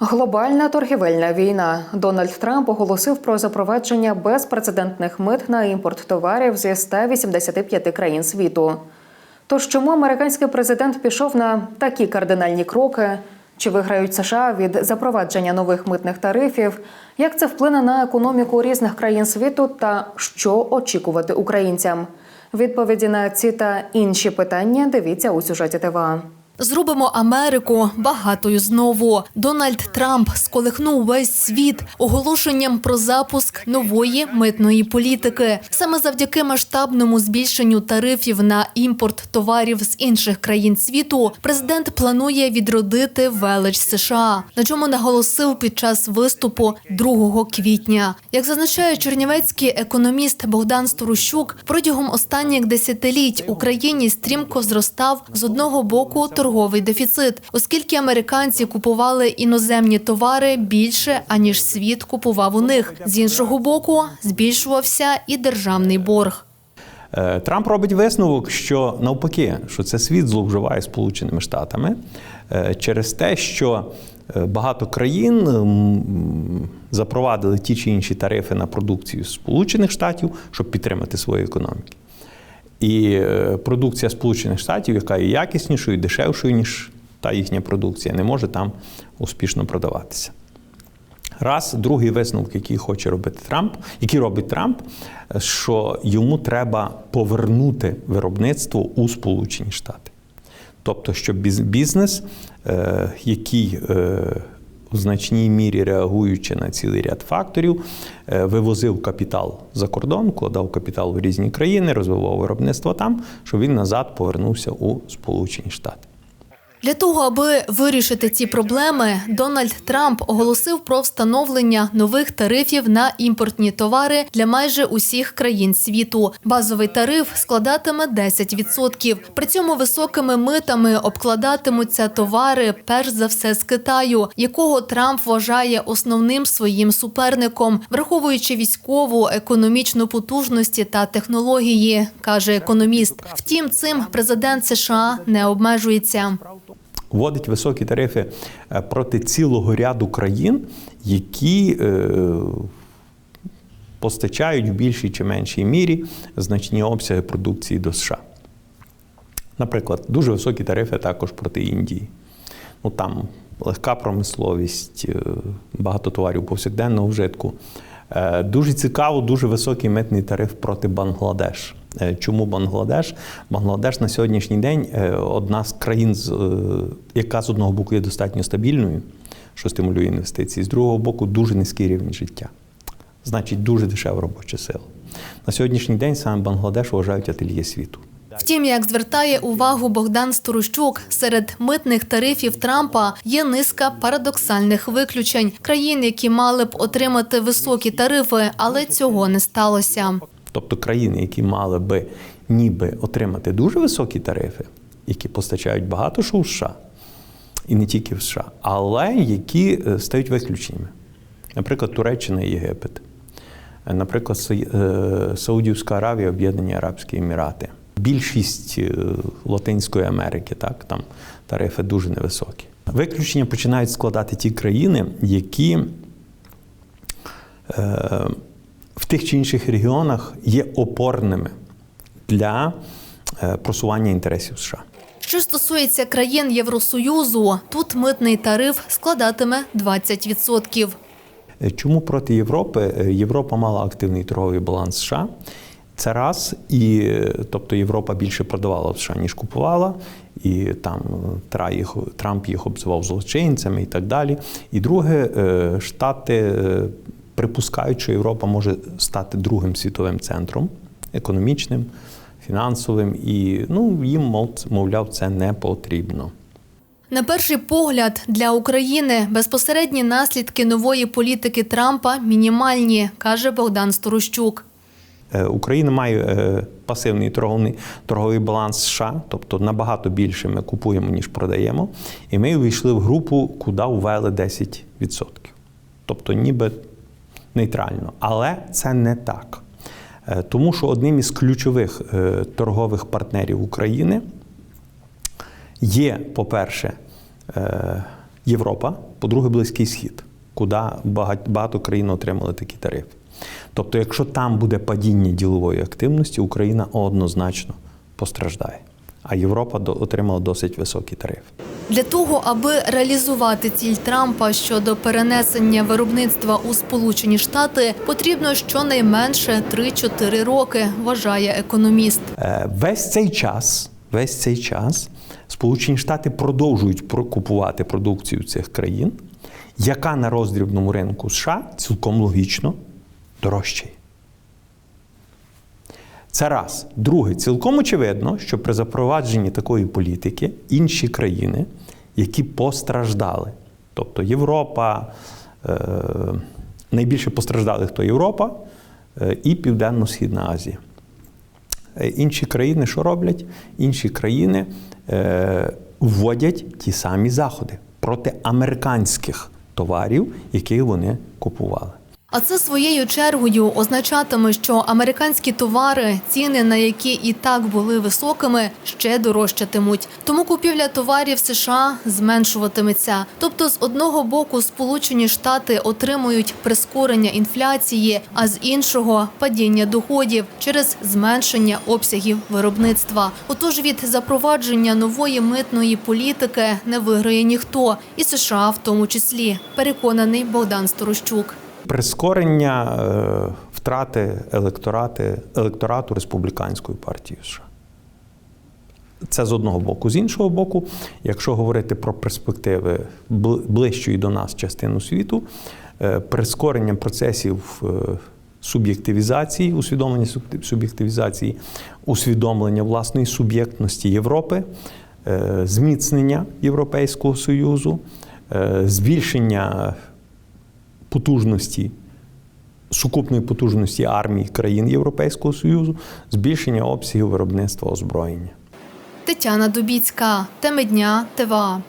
Глобальна торгівельна війна. Дональд Трамп оголосив про запровадження безпрецедентних мит на імпорт товарів зі 185 країн світу. Тож чому американський президент пішов на такі кардинальні кроки? Чи виграють США від запровадження нових митних тарифів? Як це вплине на економіку різних країн світу та що очікувати українцям? Відповіді на ці та інші питання дивіться у сюжеті ТВА. Зробимо Америку багатою знову. Дональд Трамп сколихнув весь світ оголошенням про запуск нової митної політики. Саме завдяки масштабному збільшенню тарифів на імпорт товарів з інших країн світу президент планує відродити велич США, на чому наголосив під час виступу 2 квітня. Як зазначає чернівецький економіст Богдан Сторощук, протягом останніх десятиліть Україні стрімко зростав з одного боку торговий дефіцит, оскільки американці купували іноземні товари більше аніж світ купував у них. З іншого боку, збільшувався і державний борг. Е, Трамп робить висновок, що навпаки, що це світ зловживає Сполученими Штатами е, через те, що е, багато країн запровадили ті чи інші тарифи на продукцію Сполучених Штатів, щоб підтримати свої економіки. І е, продукція Сполучених Штатів, яка є якіснішою, дешевшою, ніж та їхня продукція, не може там успішно продаватися. Раз, другий висновок, який хоче робити Трамп, який робить Трамп, що йому треба повернути виробництво у Сполучені Штати. Тобто, щоб бізнес, е, який в значній мірі реагуючи на цілий ряд факторів, е, вивозив капітал за кордон, вкладав капітал в різні країни, розвивав виробництво там, щоб він назад повернувся у Сполучені Штати. Для того, аби вирішити ці проблеми, Дональд Трамп оголосив про встановлення нових тарифів на імпортні товари для майже усіх країн світу. Базовий тариф складатиме 10%. При цьому високими митами обкладатимуться товари, перш за все з Китаю, якого Трамп вважає основним своїм суперником, враховуючи військову, економічну потужності та технології, каже економіст. Втім, цим президент США не обмежується. Вводить високі тарифи е, проти цілого ряду країн, які е, постачають в більшій чи меншій мірі значні обсяги продукції до США. Наприклад, дуже високі тарифи також проти Індії. Ну там легка промисловість, е, багато товарів повсякденного вжитку. Дуже цікаво, дуже високий митний тариф проти Бангладеш. Е, Чому Бангладеш? Бангладеш на сьогоднішній день е, одна з країн, е, яка з одного боку є достатньо стабільною, що стимулює інвестиції, з другого боку дуже низький рівень життя. Значить, дуже дешева робоча сила. На сьогоднішній день саме Бангладеш вважають ательє світу. Втім, як звертає увагу Богдан Сторощук, серед митних тарифів Трампа є низка парадоксальних виключень країн, які мали б отримати високі тарифи, але цього не сталося. Тобто країни, які мали би ніби отримати дуже високі тарифи, які постачають багато що в США, і не тільки в США, але які е, стають виключеннями. Наприклад, Туреччина і Єгипет, наприклад, е, Саудівська Аравія, Об'єднані Арабські Емірати. Більшість е, Латинської Америки, так, там тарифи дуже невисокі. Виключення починають складати ті країни, які в тих чи інших регіонах є опорними для е, просування інтересів США. Що стосується країн Євросоюзу, тут митний тариф складатиме 20%. Е, Чому проти Європи? Е, Європа мала активний торговий баланс США. Це раз, і тобто Європа більше продавала в США, ніж купувала, і там Трамп їх обзивав злочинцями і так далі. І друге, Штати припускають, що Європа може стати другим світовим центром економічним, фінансовим, і ну, їм, мов- мовляв, це не потрібно. На перший погляд, для України безпосередні наслідки нової політики Трампа мінімальні, каже Богдан Сторощук. Е, Україна має е, пасивний торговий, торговий баланс США, тобто набагато більше ми купуємо, ніж продаємо. І ми увійшли в групу, куди ввели 10%. Тобто ніби нейтрально. Але це не так. Е, Тому що одним із ключових е, торгових партнерів України є, по-перше, е, Європа, по-друге, Близький Схід, куди багато країн отримали такі тарифи. Тобто, якщо там буде падіння ділової активності, Україна однозначно постраждає. А Європа отримала досить високі тарифи. Для того, аби реалізувати ціль Трампа щодо перенесення виробництва у Сполучені Штати, потрібно щонайменше 3-4 роки, вважає економіст. Е, Весь цей час, весь цей час Сполучені Штати продовжують про- купувати продукцію цих країн, яка на роздрібному ринку США цілком логічно дорожчає. Це раз. Друге, цілком очевидно, що при запровадженні такої політики інші країни, які постраждали, тобто Європа, е, найбільше постраждали хто Європа е, і Південно-Східна Азія. Е, Інші країни що роблять? Інші країни вводять ті самі заходи проти американських товарів, які вони купували. А це своєю чергою означатиме, що американські товари, ціни на які і так були високими, ще дорожчатимуть. Тому купівля товарів США зменшуватиметься. Тобто, з одного боку, Сполучені Штати отримують прискорення інфляції, а з іншого падіння доходів через зменшення обсягів виробництва. Отож, від запровадження нової митної політики не виграє ніхто, і США в тому числі. Переконаний Богдан Сторощук. Прискорення е, втрати електорати, електорату республіканської партії США. Це з одного боку. З іншого боку, якщо говорити про перспективи ближчої до нас частину світу, е, прискорення процесів е, суб'єктивізації, усвідомлення суб'єктивізації, усвідомлення власної суб'єктності Європи, зміцнення Європейського Союзу, збільшення потужності, сукупної потужності армії країн Європейського Союзу, збільшення обсягів виробництва озброєння. Тетяна Дубіцька, теми дня ТВА.